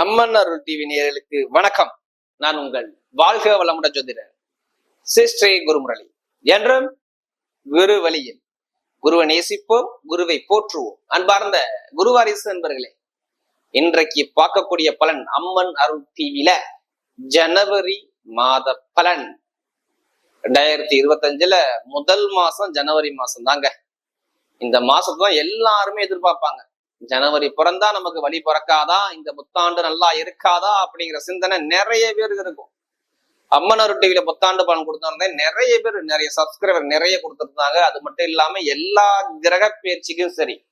அம்மன் அருள் TV நேயர்களுக்கு வணக்கம். நான் உங்கள் வாழ்க வளமுடன் ஜோதிடர் சிஸ்ரீ குருமுரளி. என்றும் குரு வழியில் குருவை நேசிப்போம் குருவை போற்றுவோம். அன்பார்ந்த குருவாரிசு நண்பர்களே இன்றைக்கு பார்க்கக்கூடிய பலன் அம்மன் அருள் டிவில ஜனவரி மாத பலன். ரெண்டாயிரத்தி இருபத்தஞ்சுல முதல் மாசம் ஜனவரி மாசம் தாங்க இந்த மாசம் தான் எல்லாருமே எதிர்பார்ப்பாங்க. ஜனவரி பிறந்தா நமக்கு வழி பிறக்காதா? இந்த புத்தாண்டு நல்லா இருக்காதா? அப்படிங்கிற சிந்தனை நிறைய பேருக்கு இருக்கும். அம்மனர் டிவியில புத்தாண்டு பலன் கொடுத்திருந்தேன் நிறைய பேர் நிறைய சப்ஸ்கிரைபர் நிறைய கொடுத்துருந்தாங்க. அது மட்டும் இல்லாம எல்லா கிரக பயிற்சிக்கும் சரி.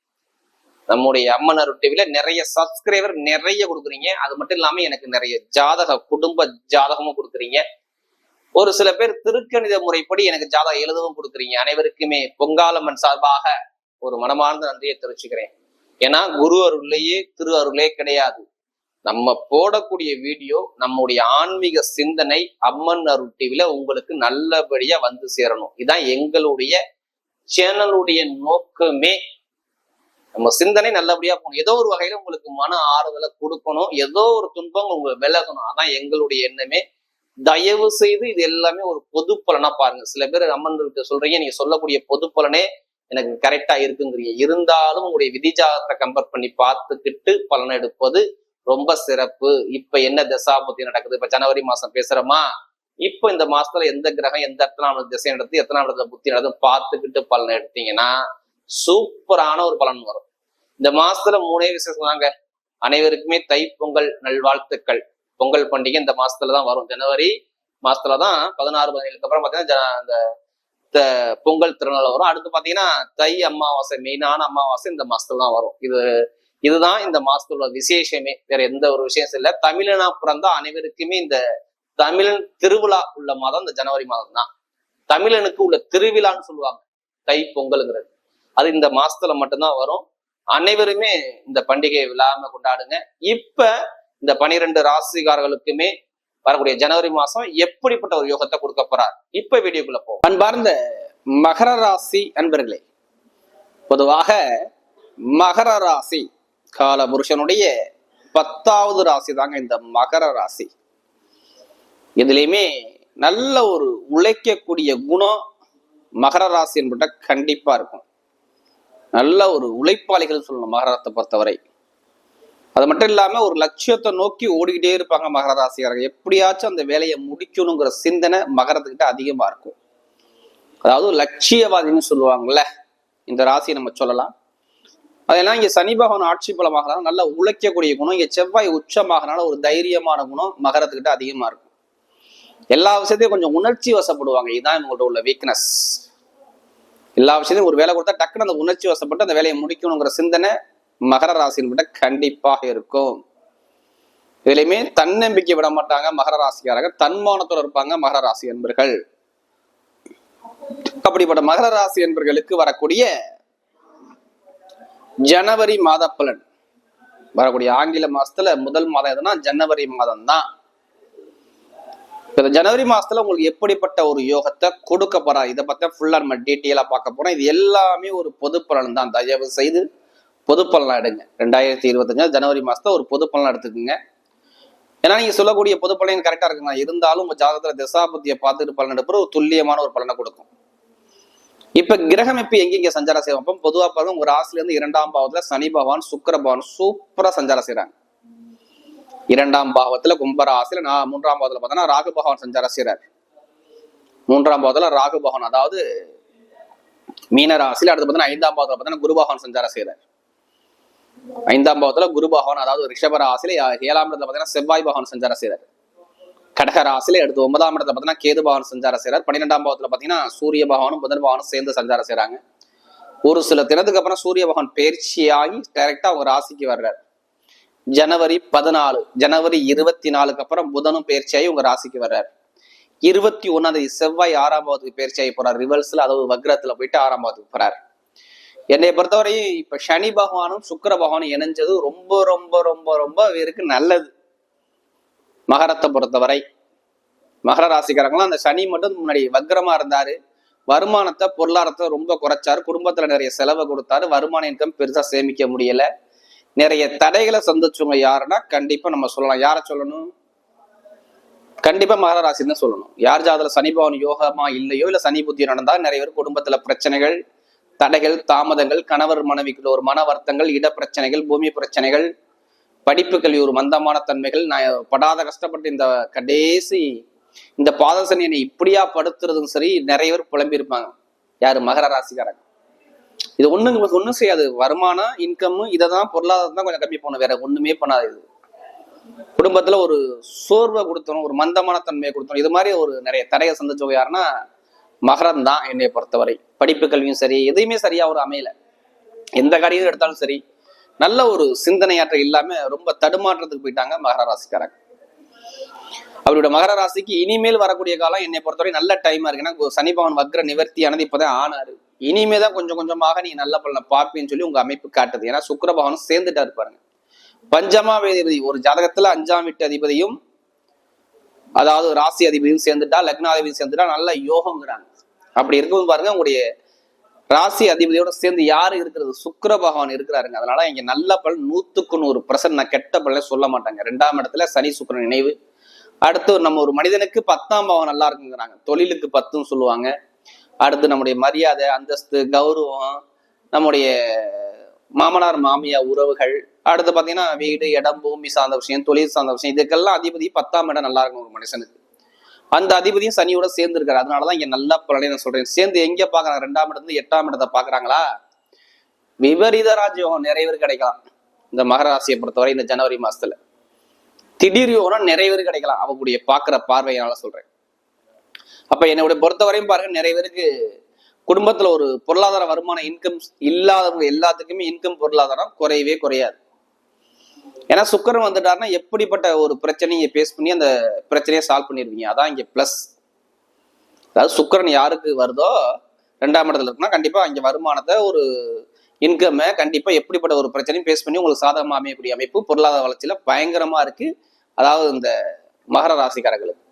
நம்முடைய அம்மனர் டிவியில நிறைய சப்ஸ்கிரைபர் நிறைய கொடுக்குறீங்க. அது மட்டும் இல்லாம எனக்கு நிறைய ஜாதக குடும்ப ஜாதகமும் கொடுக்குறீங்க. ஒரு சில பேர் திருக்கணித முறைப்படி எனக்கு ஜாதகம் எழுதவும் கொடுக்குறீங்க. அனைவருக்குமே பொங்காலம்மன் சார்பாக ஒரு மனமார்ந்த நன்றியை தெரிவிச்சுக்கிறேன். ஏன்னா குரு அருள்லையே திரு அருளே கிடையாது. நம்ம போடக்கூடிய வீடியோ நம்முடைய ஆன்மீக சிந்தனை அம்மன் அருள் டிவில உங்களுக்கு நல்லபடியா வந்து சேரணும். இதான் எங்களுடைய சேனலுடைய நோக்கமே. நம்ம சிந்தனை நல்லபடியா போகணும். ஏதோ ஒரு வகையில உங்களுக்கு மன ஆறுதலை கொடுக்கணும். ஏதோ ஒரு துன்பம் உங்களுக்கு விலகணும். அதான் எங்களுடைய எண்ணமே. தயவு செய்து இது எல்லாமே ஒரு பொது பலனா பாருங்க. சில பேர் அம்மன் சொல்றீங்க நீங்க சொல்லக்கூடிய பொது பலனே எனக்கு கரெக்டா இருக்குங்கிறீங்க இருந்தாலும் உங்களுடைய விதிஜாதத்தை கம்பேர் பண்ணி பார்த்துக்கிட்டு பலன் எடுப்பது ரொம்ப சிறப்பு. இப்ப என்ன தசாபுத்தி நடக்குது? இப்ப ஜனவரி மாசம் பேசுறோமா? இப்ப இந்த மாசத்துல எந்த கிரகம் எந்த எத்தனாம் திசை நடத்து எத்தனாம் இடத்துல புத்தி நடந்து பார்த்துக்கிட்டு பலன் எடுத்தீங்கன்னா சூப்பரான ஒரு பலன் வரும். இந்த மாசத்துல மூணே விசேஷம் தாங்க. அனைவருக்குமே தை பொங்கல் நல்வாழ்த்துக்கள். பொங்கல் பண்டிகை இந்த மாசத்துல தான் வரும். ஜனவரி மாசத்துல தான் பதினாறு பதினேழுக்கு அப்புறம் பார்த்தீங்கன்னா அந்த பொங்கல் திருநாள் வரும். அடுத்து பாத்தீங்கன்னா தை அமாவாசை மெயினான அமாவாசை இந்த மாசத்துல தான் வரும். இது இதுதான் இந்த மாசத்துல விசேஷமே. வேற எந்த ஒரு விசேஷம் இல்லை. தமிழனா பிறந்தா அனைவருக்குமே இந்த தமிழன் திருவிழா உள்ள மாதம் இந்த ஜனவரி மாதம் தான் தமிழனுக்கு உள்ள திருவிழான்னு சொல்லுவாங்க. தை பொங்கலுங்கிறது. அது இந்த மாசத்துல மட்டும்தான் வரும். அனைவருமே இந்த பண்டிகையை விழாம கொண்டாடுங்க. இப்ப இந்த பனிரெண்டு ராசிகாரர்களுக்குமே வரக்கூடிய ஜனவரி மாசம் எப்படிப்பட்ட ஒரு யோகத்தை கொடுக்க போறார்? இப்ப வீடியோக்குள்ள போ அன்பார்ந்த மகர ராசி அன்பர்களே பொதுவாக மகர ராசி கால புருஷனுடைய பத்தாவது ராசி தாங்க இந்த மகர ராசி. இதுலயுமே நல்ல ஒரு உழைக்கக்கூடிய குணம் மகர ராசி என்பட்ட கண்டிப்பா இருக்கும். நல்ல ஒரு உழைப்பாளிகள் சொல்லணும் மகரத்தை பொறுத்தவரை. அது மட்டும் இல்லாமல் ஒரு லட்சியத்தை நோக்கி ஓடிக்கிட்டே இருப்பாங்க மகர ராசிக்காரங்க எப்படியாச்சும் அந்த வேலையை முடிக்கணுங்கிற சிந்தனை மகரத்துக்கிட்ட அதிகமாக இருக்கும். அதாவது லட்சியவாதின்னு சொல்லுவாங்கல்ல இந்த ராசியை நம்ம சொல்லலாம். அதெல்லாம் இங்கே சனி பகவான் ஆட்சி பலமாகனால நல்லா உழைக்கக்கூடிய குணம் இங்கே செவ்வாய் உச்சமாகனால ஒரு தைரியமான குணம் மகரத்துக்கிட்ட அதிகமாக இருக்கும். எல்லா விஷயத்தையும் கொஞ்சம் உணர்ச்சி வசப்படுவாங்க. இதுதான் இவங்கள்ட்ட உள்ள வீக்னஸ் எல்லா விஷயத்தையும் ஒரு வேலை கொடுத்தா டக்குன்னு அந்த உணர்ச்சி வசப்பட்டு அந்த வேலையை முடிக்கணுங்கிற சிந்தனை மகர ராசியில் விட கண்டிப்பாக இருக்கும். இதுலையுமே தன்னம்பிக்கை விட மாட்டாங்க மகர ராசிக்காரங்க. தன்மானத்தோடு இருப்பாங்க மகர ராசி என்பர்கள் அப்படிப்பட்ட மகர ராசி என்பர்களுக்கு வரக்கூடிய ஜனவரி மாத பலன். வரக்கூடிய ஆங்கில மாசத்துல முதல் மாதம் எதுனா ஜனவரி மாதம் தான் இந்த ஜனவரி மாசத்துல உங்களுக்கு எப்படிப்பட்ட ஒரு யோகத்தை கொடுக்க போறா இதை பத்தி ஃபுல்லா நம்ம டீட்டெயிலா பார்க்க போறோம். இது எல்லாமே ஒரு பொது பலன் தான் தயவு செய்து பொது எடுங்க. ரெண்டாயிரத்தி இருபத்தஞ்சு ஜனவரி மாசத்துல ஒரு பொது எடுத்துக்கோங்க. ஏன்னா நீங்க சொல்லக்கூடிய பொது பலன் கரெக்டா இருக்குங்க இருந்தாலும் உங்க ஜாதகத்துல திசாபத்தியை பார்த்துட்டு பலன் எடுப்புற ஒரு துல்லியமான ஒரு பலனை கொடுக்கும். இப்ப கிரகமைப்பு இப்ப சஞ்சாரம் செய்வோம் அப்போ பொதுவா பாருங்க ஒரு ராசில இருந்து இரண்டாம் பாவத்துல சனி பகவான் சுக்கர பகவான் சூப்பரா சஞ்சாரம் செய்யறாங்க இரண்டாம் பாவத்துல கும்பராசில நான் மூன்றாம் பாவத்துல பார்த்தோன்னா ராகு பகவான் சஞ்சாரம் செய்யறாரு மூன்றாம் பாவத்துல ராகு பகவான் அதாவது மீனராசியில் அடுத்து பார்த்தீங்கன்னா ஐந்தாம் பாவத்துல பார்த்தீங்கன்னா குரு பகவான் சஞ்சாரம் செய்யறாரு ஐந்தாம் பாவத்துல குரு பகவான் அதாவது ரிஷப ராசில ஏழாம் இடத்துல பாத்தீங்கன்னா செவ்வாய் பகவான் சஞ்சாரம் செய்தார் கடக ராசில எடுத்து ஒன்பதாம் இடத்துல பாத்தீங்கன்னா கேது பகவான் சஞ்சாரம் செய்யறார் பன்னிரெண்டாம் பாவத்துல பாத்தீங்கன்னா சூரிய பகவானும் புதன் பகவானும் சேர்ந்து சஞ்சாரம் செய்யறாங்க ஒரு சில தினத்துக்கு அப்புறம் சூரிய பகவான் பயிற்சியாகி டைரக்டா அவங்க ராசிக்கு வர்றாரு. ஜனவரி பதினாலு ஜனவரி இருபத்தி நாலுக்கு அப்புறம் புதனும் பயிற்சியாகி உங்க ராசிக்கு வர்றாரு. இருபத்தி ஒன்னாம் தேதி செவ்வாய் ஆறாம் பாவத்துக்கு பயிற்சியாகி போறாரு. ரிவர்ஸ்ல அதாவது வக்ரத்துல போயிட்டு ஆறாம் பாவத்துக்கு போறாரு. என்னை பொறுத்தவரையும் இப்ப சனி பகவானும் சுக்கர பகவானும் இணைஞ்சது ரொம்ப ரொம்ப ரொம்ப ரொம்ப இவருக்கு நல்லது. மகரத்தை பொறுத்தவரை. மகர ராசிக்காரங்களாம் அந்த சனி மட்டும் முன்னாடி வக்ரமா இருந்தாரு. வருமானத்தை பொருளாதாரத்தை ரொம்ப குறைச்சாரு. குடும்பத்துல நிறைய செலவை கொடுத்தாரு. வருமான இன்கம் பெருசா சேமிக்க முடியல. நிறைய தடைகளை சந்திச்சவங்க யாருன்னா கண்டிப்பா நம்ம சொல்லலாம். யாரை சொல்லணும்? கண்டிப்பா மகர ராசின்னு தான் சொல்லணும். யார் ஜாதல சனி பவன் யோகமா இல்லையோ இல்ல சனி புத்தி நடந்தா நிறைய பேர் குடும்பத்துல பிரச்சனைகள் தடைகள் தாமதங்கள் கணவர் மனைவிக்குள்ள ஒரு மன வருத்தங்கள் இட பிரச்சனைகள் பூமி பிரச்சனைகள் படிப்பு கல்வி ஒரு மந்தமான தன்மைகள். நான் படாத கஷ்டப்பட்டு இந்த கடைசி இந்த பாதசனி என்னை இப்படியா படுத்துறதும் சரி நிறைய பேர் புலம்பியிருப்பாங்க. யாரு? மகர ராசிக்காரங்க. இது ஒண்ணுங்க ஒன்றும் செய்யாது. வருமானம் இன்கம் இதை தான் பொருளாதாரம் தான் கொஞ்சம் கம்மி பண்ணும். வேற ஒண்ணுமே பண்ணாது இது. குடும்பத்துல ஒரு சோர்வை கொடுத்தணும் ஒரு மந்தமான தன்மையை கொடுத்தணும் இது மாதிரி ஒரு நிறைய தடையை சந்திச்சவங்க யாருன்னா மகரம் தான் என்னை பொறுத்தவரை. படிப்பு கல்வியும் சரி எதையுமே சரியா ஒரு அமையல. எந்த காரியம் எடுத்தாலும் சரி நல்ல ஒரு சிந்தனையாற்ற இல்லாம ரொம்ப தடுமாற்றத்துக்கு போயிட்டாங்க மகர ராசிக்காரங்க. அவருடைய மகர ராசிக்கு இனிமேல் வரக்கூடிய காலம் என்னை பொறுத்தவரை நல்ல டைமா இருக்கு. ஏன்னா சனி பவன் வக்ர நிவர்த்தியானது இப்பதான் ஆனாரு. இனிமே தான் கொஞ்சம் கொஞ்சமாக நீ நல்ல பலனை பார்ப்பேன்னு சொல்லி உங்க அமைப்பு காட்டுது. ஏன்னா சுக்கிர சேர்ந்துட்டா இருப்பாருங்க பஞ்சமா வேதிபதி ஒரு ஜாதகத்துல அஞ்சாம் வீட்டு அதிபதியும் அதாவது ராசி அதிபதியும் சேர்ந்துட்டா லக்னாதிபதியும் சேர்ந்துட்டா நல்ல யோகங்கிறாங்க. அப்படி இருக்கும்போது பாருங்க உங்களுடைய ராசி அதிபதியோட சேர்ந்து யாரு இருக்கிறது? சுக்கர பகவான் இருக்கிறாருங்க. அதனால இங்க நல்ல பலன் நூத்துக்கு நூறு பிரசன்ட் நான் கெட்ட பலனே சொல்ல மாட்டாங்க. ரெண்டாம் இடத்துல சனி சுக்கரன் நினைவு அடுத்து நம்ம ஒரு மனிதனுக்கு பத்தாம் பாவம் நல்லா இருக்குங்கிறாங்க. தொழிலுக்கு பத்துன்னு சொல்லுவாங்க. அடுத்து நம்முடைய மரியாதை அந்தஸ்து கௌரவம் நம்முடைய மாமனார் மாமியார் உறவுகள். அடுத்து பார்த்தீங்கன்னா வீடு இடம் பூமி சார்ந்த விஷயம் தொழில் சார்ந்த விஷயம். இதுக்கெல்லாம் அதிபதி பத்தாம் இடம் நல்லா இருக்கும் ஒரு மனுஷனுக்கு. அந்த அதிபதியும் சனியோட சேர்ந்து இருக்காரு அதனாலதான் இங்க நல்லா பலனை நான் சொல்றேன். சேர்ந்து எங்க பாக்குறாங்க ரெண்டாம் இடத்துல எட்டாம் இடத்தை பாக்குறாங்களா விபரீத ராஜயோகம் நிறைய பேர் கிடைக்கலாம். இந்த மகராசியை பொறுத்தவரை இந்த ஜனவரி மாசத்துல. திடீர் யோகம் நிறைய பேர் கிடைக்கலாம். அவங்களுடைய பாக்குற பார்வையினால சொல்றேன். அப்ப என்னுடைய பொறுத்தவரையும் பாருங்க நிறைய பேருக்கு குடும்பத்துல ஒரு பொருளாதார வருமான இன்கம் இல்லாதவங்க எல்லாத்துக்குமே இன்கம் பொருளாதாரம் குறையவே குறையாது. ஏன்னா சுக்கரன் வந்துட்டாருன்னா எப்படிப்பட்ட ஒரு பிரச்சனையை பேஸ் பண்ணி அந்த பிரச்சனையை சால்வ் பண்ணிடுவீங்க அதான் இங்கே ப்ளஸ் அதாவது சுக்கரன் யாருக்கு வருதோ ரெண்டாம் இடத்துல இருக்குன்னா கண்டிப்பாக இங்கே வருமானத்தை ஒரு இன்கம்மை கண்டிப்பாக எப்படிப்பட்ட ஒரு பிரச்சனையும் பேஸ் பண்ணி உங்களுக்கு சாதகமாக அமையக்கூடிய அமைப்பு பொருளாதார வளர்ச்சியில் பயங்கரமாக இருக்குது அதாவது இந்த மகர ராசிக்காரர்களுக்கு.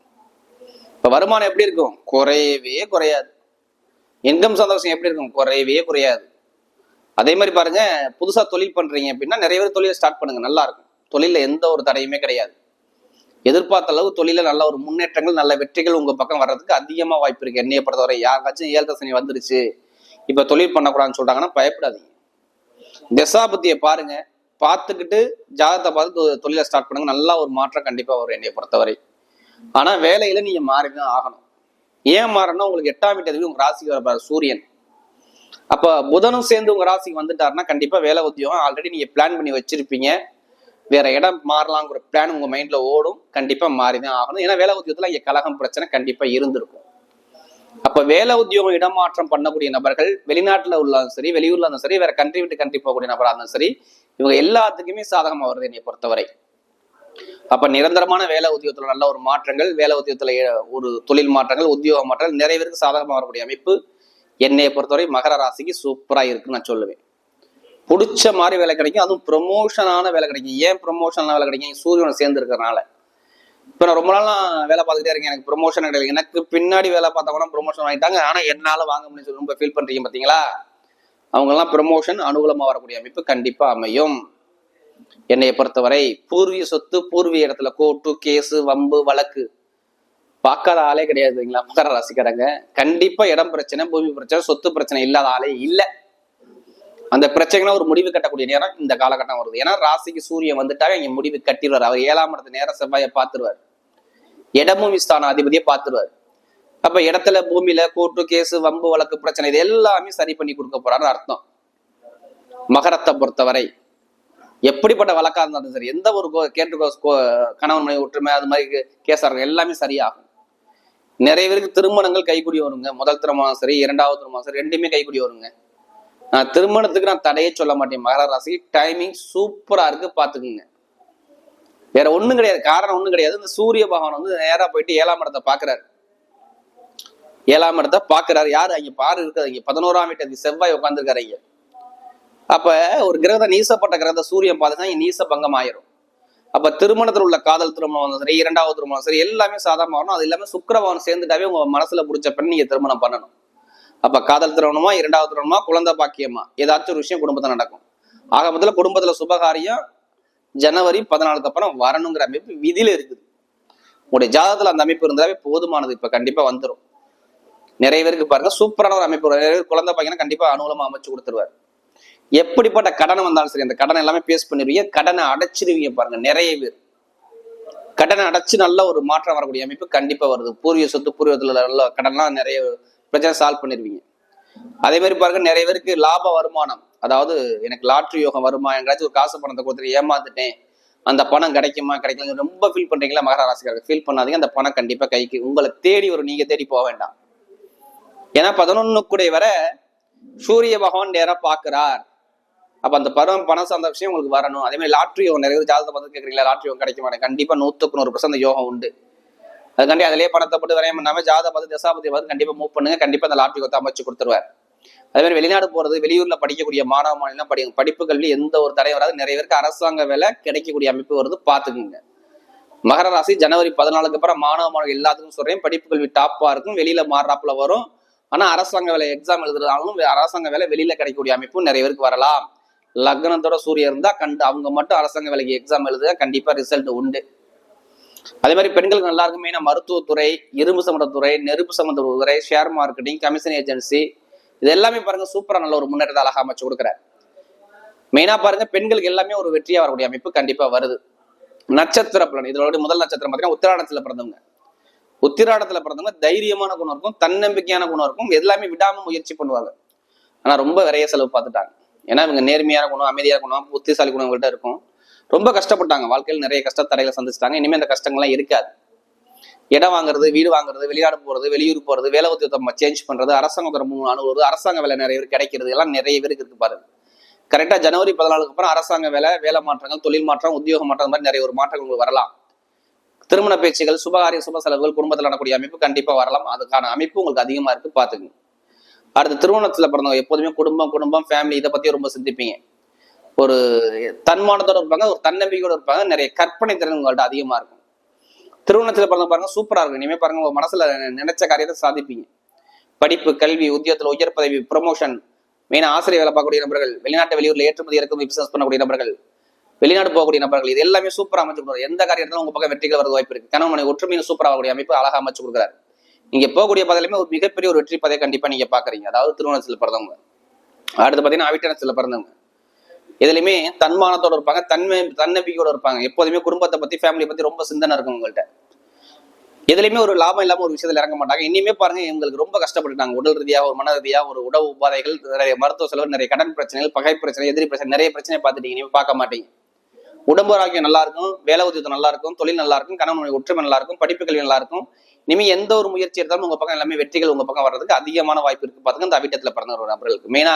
இப்போ வருமானம் எப்படி இருக்கும்? குறையவே குறையாது. இன்கம் சந்தோஷம் எப்படி இருக்கும்? குறையவே குறையாது. அதே மாதிரி பாருங்க புதுசா தொழில் பண்றீங்க அப்படின்னா நிறைய பேர் தொழிலை ஸ்டார்ட் பண்ணுங்க. நல்லா இருக்கும். தொழில எந்த ஒரு தடையுமே கிடையாது. எதிர்பார்த்த அளவு தொழில நல்ல ஒரு முன்னேற்றங்கள் நல்ல வெற்றிகள் உங்க பக்கம் வர்றதுக்கு அதிகமா வாய்ப்பு இருக்கு. என்னைய பொறுத்தவரை யாருக்காச்சும் ஏழரை சனி வந்துருச்சு இப்ப தொழில் பண்ணக்கூடாதுன்னு சொல்றாங்கன்னா பயப்படாதீங்க. தசாபத்தியை பாருங்க. பார்த்துக்கிட்டு ஜாதகத்தை பார்த்து தொ- தொழிலை ஸ்டார்ட் பண்ணுங்க. நல்லா ஒரு மாற்றம் கண்டிப்பா வரும் என்னைய பொறுத்தவரை. ஆனா வேலையில நீங்க மாறிதான் ஆகணும். ஏன் மாறணும் உங்களுக்கு எட்டாம் வீட்டு உங்கள் உங்க ராசிக்கு வர சூரியன். அப்ப புதனும் சேர்ந்து உங்க ராசிக்கு வந்துட்டாருன்னா கண்டிப்பா வேலை உத்தியோகம் ஆல்ரெடி நீங்க பிளான் பண்ணி வச்சிருப்பீங்க. வேற இடம் மாறலாங்கிற பிளான் உங்க மைண்ட்ல ஓடும். கண்டிப்பா மாறிதான் ஆகணும். ஏன்னா வேலை உத்தியோகத்துல இங்க கலகம் பிரச்சனை கண்டிப்பா இருந்திருக்கும். அப்ப வேலை உத்தியோகம் இடமாற்றம் பண்ணக்கூடிய நபர்கள் வெளிநாட்டுல உள்ளாலும் சரி வெளியூர்ல இருந்தாலும் சரி வேற கண்ட்ரி விட்டு கண்ட்ரி போகக்கூடிய நபரா இருந்தாலும் சரி இவங்க எல்லாத்துக்குமே சாதகமா வருது என்னை பொறுத்தவரை. அப்ப நிரந்தரமான வேலை உத்தியோகத்துல நல்ல ஒரு மாற்றங்கள் வேலை உத்தியோகத்துல ஏ- ஒரு தொழில் மாற்றங்கள் உத்தியோக மாற்றங்கள் நிறைய பேருக்கு சாதகமா வரக்கூடிய அமைப்பு. என்னைய பொறுத்தவரை மகர ராசிக்கு சூப்பராக இருக்குன்னு நான் சொல்லுவேன். பிடிச்ச மாதிரி வேலை கிடைக்கும். அதுவும் ப்ரொமோஷனான வேலை கிடைக்கும். ஏன் ப்ரொமோஷனான வேலை கிடைக்கும்? சூரியனை சேர்ந்து இருக்கிறனால இப்போ நான் ரொம்ப நாளாக வேலை பார்த்துட்டே இருக்கேன். எனக்கு ப்ரொமோஷன் கிடையாது. எனக்கு பின்னாடி வேலை பார்த்தவங்க ப்ரொமோஷன் வாங்கிட்டாங்க. ஆனால் என்னால் வாங்க முடியும் சொல்லி ரொம்ப ஃபீல் பண்ணுறீங்க பார்த்தீங்களா அவங்கெல்லாம் ப்ரொமோஷன் அனுகூலமாக வரக்கூடிய அமைப்பு கண்டிப்பாக அமையும். என்னைய பொறுத்தவரை பூர்வீக சொத்து பூர்வீக இடத்துல கோர்ட்டு கேஸு வம்பு வழக்கு பார்க்காத ஆளே கிடையாதுங்களா மகர ராசிக்காரங்க. கண்டிப்பா இடம் பிரச்சனை பூமி பிரச்சனை சொத்து பிரச்சனை இல்லாத ஆளே இல்லை. அந்த பிரச்சனைலாம் ஒரு முடிவு கட்டக்கூடிய நேரம் இந்த காலகட்டம் வருது. ஏன்னா ராசிக்கு சூரியன் வந்துட்டாங்க இங்க முடிவு கட்டிடுவார். அவர் ஏழாம் இடத்து நேர செவ்வாயை பார்த்துருவார். இடமும் ஸ்தான அதிபதியை பார்த்துருவார். அப்ப இடத்துல பூமியில கோர்ட்டு கேஸ் வம்பு வழக்கு பிரச்சனை இது எல்லாமே சரி பண்ணி கொடுக்க போறாருன்னு அர்த்தம். மகரத்தை பொறுத்தவரை. எப்படிப்பட்ட வழக்கா இருந்தாலும் சரி எந்த ஒரு கோ- கேட்டு கோ- கணவன் மனைவி ஒற்றுமை அது மாதிரி கேஸா இருக்கும் எல்லாமே சரியாகும். நிறைய பேருக்கு திருமணங்கள் கைக்குடி வருங்க. முதல் திருமணம் சரி இரண்டாவது திருமணம் சரி ரெண்டுமே கைக்குடி வருங்க. நான் திருமணத்துக்கு நான் தடையே சொல்ல மாட்டேன். மகர ராசி டைமிங் சூப்பரா இருக்கு பாத்துக்குங்க வேற ஒண்ணும் கிடையாது. காரணம் ஒன்றும் கிடையாது. இந்த சூரிய பகவான் வந்து நேராக போயிட்டு ஏழாம் இடத்தை பாக்குறாரு ஏழாம் இடத்தை பாக்குறாரு யாரு? அங்க பாரு இருக்குது. இங்க பதினோராம் வீட்டு செவ்வாய் உட்காந்துருக்காரு இங்க. அப்ப ஒரு கிரகத்தை நீசப்பட்ட கிரகத்தை சூரியன் பார்த்துன்னா நீச பங்கம் ஆயிரும் அப்ப திருமணத்தில் உள்ள காதல் திருமணம் சரி இரண்டாவது திருமணம். சரி எல்லாமே சாதாரண வரணும். அது எல்லாமே சுக்கிரபவன் சேர்ந்துட்டாவே உங்க மனசுல பிடிச்ச பெண் நீங்க திருமணம் பண்ணணும். அப்ப காதல் திருமணமா இரண்டாவது திருமணமா குழந்தை பாக்கியமா? ஏதாச்சும் ஒரு விஷயம் குடும்பத்துல நடக்கும். ஆக முதல்ல குடும்பத்துல சுபகாரியம் ஜனவரி பதினாலுக்கு அப்புறம் வரணுங்கிற அமைப்பு விதியில இருக்குது. உங்களுடைய ஜாதகத்துல அந்த அமைப்பு இருந்தாவே போதுமானது. இப்ப கண்டிப்பா வந்துடும் நிறைய பேருக்கு பாருங்க சூப்பரான ஒரு அமைப்பு. நிறைய பேர் குழந்தை பாக்கினா கண்டிப்பா அனுகூலமா அமைச்சு கொடுத்துருவாரு. எப்படிப்பட்ட கடன் வந்தாலும் சரி அந்த கடனை எல்லாமே பேஸ் பண்ணிடுவீங்க. கடனை அடைச்சிருவீங்க பாருங்க நிறைய பேர். கடனை அடைச்சு நல்ல ஒரு மாற்றம் வரக்கூடிய அமைப்பு கண்டிப்பா வருது. பூர்வீக சொத்து பூர்வீகத்துல நல்ல கடன்லாம் நிறைய பிரச்சனை சால்வ் பண்ணிருவீங்க அதே மாதிரி பாருங்க நிறைய பேருக்கு லாப வருமானம். அதாவது எனக்கு லாட்ரி யோகம் வருமா? எங்காச்சும் ஒரு காசு பணத்தை கொடுத்துட்டு ஏமாந்துட்டேன். அந்த பணம் கிடைக்குமா? கிடைக்கல ரொம்ப ஃபீல் பண்றீங்களா? மகர ஃபீல் பண்ணாதீங்க. அந்த பணம் கண்டிப்பா கைக்கு உங்களை தேடி ஒரு நீங்க தேடி போக வேண்டாம். ஏன்னா பதினொன்னு கூட வர சூரிய பகவான் நேரம் பாக்குறார் அப்ப அந்த பணம் பணம் சார்ந்த விஷயம் உங்களுக்கு வரணும். அதே மாதிரி லாட்ரி ஒன்று நிறைய ஜாதகத்தை பார்த்து கேட்குறீங்களா லாட்ரி ஒன்று கிடைக்க மாட்டேன் கண்டிப்பா நூத்துக்கு நூறு பர்சன்ட் யோகம் உண்டு. அதுக்காண்டி அதிலே பணத்தை போட்டு வரையம் பண்ணாம ஜாதக பார்த்து தசாபதி பார்த்து கண்டிப்பா மூவ் பண்ணுங்க. கண்டிப்பா அந்த லாட்ரி யோகத்தை அமைச்சு கொடுத்துருவார். அதே மாதிரி வெளிநாடு போறது வெளியூர்ல படிக்கக்கூடிய மாணவ மாநிலம் படி படிப்பு கல்வி எந்த ஒரு தடையும் வராது. நிறைய பேருக்கு அரசாங்க வேலை கிடைக்கக்கூடிய அமைப்பு வருது. பார்த்துக்குங்க. மகர ராசி ஜனவரி பதினாலுக்கு அப்புறம் மாணவ மாணவர்கள் எல்லாத்துக்கும் சொல்றேன். படிப்பு கல்வி டாப்பா இருக்கும். வெளியில மாறாப்புல வரும். ஆனா அரசாங்க வேலை எக்ஸாம் எழுதுறதாலும் அரசாங்க வேலை வெளியில கிடைக்கக்கூடிய அமைப்பும் நிறைய பேருக்கு வரலாம். லக்னத்தோட சூரியன் இருந்தா கண்டு அவங்க மட்டும் அரசாங்க வேலைக்கு எக்ஸாம் எழுதுக கண்டிப்பா ரிசல்ட் உண்டு. அதே மாதிரி பெண்களுக்கு நல்லா இருக்கும் மருத்துவத்துறை இரும்பு சம்பந்த நெருப்பு சம்பந்த துறை ஷேர் மார்க்கெட்டிங் கமிஷன் ஏஜென்சி இது எல்லாமே பாருங்க சூப்பரா நல்ல ஒரு முன்னேற்றத்தை அழகா அமைச்சு கொடுக்குறாரு. மெயினா பாருங்க பெண்களுக்கு எல்லாமே ஒரு வெற்றியா வரக்கூடிய அமைப்பு கண்டிப்பா வருது. நட்சத்திர பலன் இதோட முதல் நட்சத்திரம் பார்த்தீங்கன்னா உத்திராடத்துல பிறந்தவங்க. உத்திராடத்துல பிறந்தவங்க தைரியமான குணம் இருக்கும் தன்னம்பிக்கையான குணம் இருக்கும் எல்லாமே விடாம முயற்சி பண்ணுவாங்க. ஆனா ரொம்ப விரைய செலவு பார்த்துட்டாங்க. ஏன்னா இவங்க நேர்மையான குணம் அமைதியான குணம் புத்திசாலி குணம் இவங்கள்ட்ட இருக்கும். ரொம்ப கஷ்டப்பட்டாங்க. வாழ்க்கையில் நிறைய கஷ்டத்தடையில சந்திச்சிட்டாங்க. இனிமேல் அந்த கஷ்டங்கள்லாம் இருக்காது. இடம் வாங்குறது வீடு வாங்குறது வெளிநாடு போறது வெளியூர் போறது வேலை உத்தியோகம் சேஞ்ச் பண்றது அரசாங்க உத்தரவு அணுகுறது அரசாங்க வேலை நிறைய பேர் கிடைக்கிறது. எல்லாம் நிறைய பேருக்கு இருக்கு பாருங்க. கரெக்டா ஜனவரி பதினாலுக்கு அப்புறம் அரசாங்க வேலை வேலை மாற்றங்கள் தொழில் மாற்றம் உத்தியோக மாற்றம் மாதிரி நிறைய ஒரு மாற்றங்கள் உங்களுக்கு வரலாம். திருமண பேச்சுகள் சுபகாரிய சுப செலவுகள் குடும்பத்தில் நடக்கூடிய அமைப்பு கண்டிப்பாக வரலாம். அதுக்கான அமைப்பு உங்களுக்கு அதிகமா இருக்கு பார்த்துக்குங்க. அடுத்து திருமணத்துல பிறந்தவங்க எப்போதுமே குடும்பம் குடும்பம் ஃபேமிலி இதை பத்தி ரொம்ப சிந்திப்பீங்க. ஒரு தன்மானத்தோட இருப்பாங்க ஒரு தன்னம்பிக்கையோட இருப்பாங்க நிறைய கற்பனை திறன் உங்கள்ட்ட அதிகமா இருக்கும். திருமணத்துல பிறந்த பாருங்க சூப்பரா இருக்கும். இனிமே பாருங்க உங்க மனசுல நினைச்ச காரியத்தை சாதிப்பீங்க. படிப்பு கல்வி உத்தியோகத்துல உயர் பதவி ப்ரொமோஷன் மெயினா ஆசிரியர் வேலை பார்க்கக்கூடிய நபர்கள் வெளிநாட்டு வெளியூர்ல ஏற்றுமதி இறக்குமதி பிசினஸ் பண்ணக்கூடிய நபர்கள் வெளிநாடு போகக்கூடிய நபர்கள் இது எல்லாமே சூப்பரா அமைச்சு கொடுக்குறாரு. எந்த காரியத்திலும் உங்க பக்கம் வெற்றிகள் வரது வாய்ப்பு இருக்கு. கணவன் மனை ஒற்றுமையும் சூப்பரா அமைப்பு அழகா அமைச்சு கொடுக்குறாரு. நீங்க போகக்கூடிய பதவியுமே ஒரு மிகப்பெரிய ஒரு வெற்றி பாதையை கண்டிப்பா நீங்க பாக்குறீங்க. அதாவது திருமணத்துல பிறந்தவங்க அடுத்து பாத்தீங்கன்னா அவிட்டனத்துல பிறந்தவங்க இதுலயுமே தன்மானத்தோட இருப்பாங்க தன்மை தன்னம்பிக்கையோட இருப்பாங்க. எப்போதுமே குடும்பத்தை பத்தி ஃபேமிலியை பத்தி ரொம்ப சிந்தனை இருக்கும் உங்கள்கிட்ட எதுலையுமே ஒரு லாபம் இல்லாம ஒரு விஷயத்துல இறங்க மாட்டாங்க. இனிமே பாருங்க இவங்களுக்கு ரொம்ப கஷ்டப்பட்டுட்டாங்க. உடல் ரீதியா ஒரு மன ரீதியா ஒரு உடல் உபாதைகள் நிறைய மருத்துவ செலவு நிறைய கடன் பிரச்சனைகள் பகை பிரச்சனை எதிரி பிரச்சனை நிறைய பிரச்சனை பார்த்துட்டீங்க இனிமே பார்க்க மாட்டீங்க. உடம்பு ஆரோக்கியம் நல்லா இருக்கும் வேலை உத்தியோகம் நல்லா இருக்கும் தொழில் நல்லா இருக்கும் கணவனுடைய ஒற்றுமை நல்லா இருக்கும் படிப்பு கல்வி நல்லா இருக்கும். இனிமே எந்த ஒரு முயற்சி எடுத்தாலும் உங்க பக்கம் எல்லாமே வெற்றிகள் உங்க பக்கம் வர்றதுக்கு அதிகமான வாய்ப்பு இருக்கு. பாத்துங்க இந்த அவிட்டத்துல பிறந்த ஒரு நபர்களுக்கு மெயினா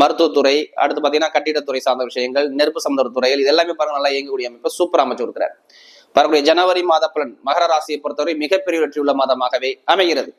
மருத்துவத்துறை அடுத்து பாத்தீங்கன்னா கட்டிடத்துறை சார்ந்த விஷயங்கள் நெருப்பு சம்பந்த துறைகள் இது எல்லாமே பாருங்க நல்லா இயங்கக்கூடிய அமைப்பு சூப்பரா அமைச்சு கொடுக்குறாரு. வரக்கூடிய ஜனவரி மாத பலன் மகர ராசியை பொறுத்தவரை மிகப்பெரிய வெற்றி உள்ள மாதமாகவே அமைகிறது.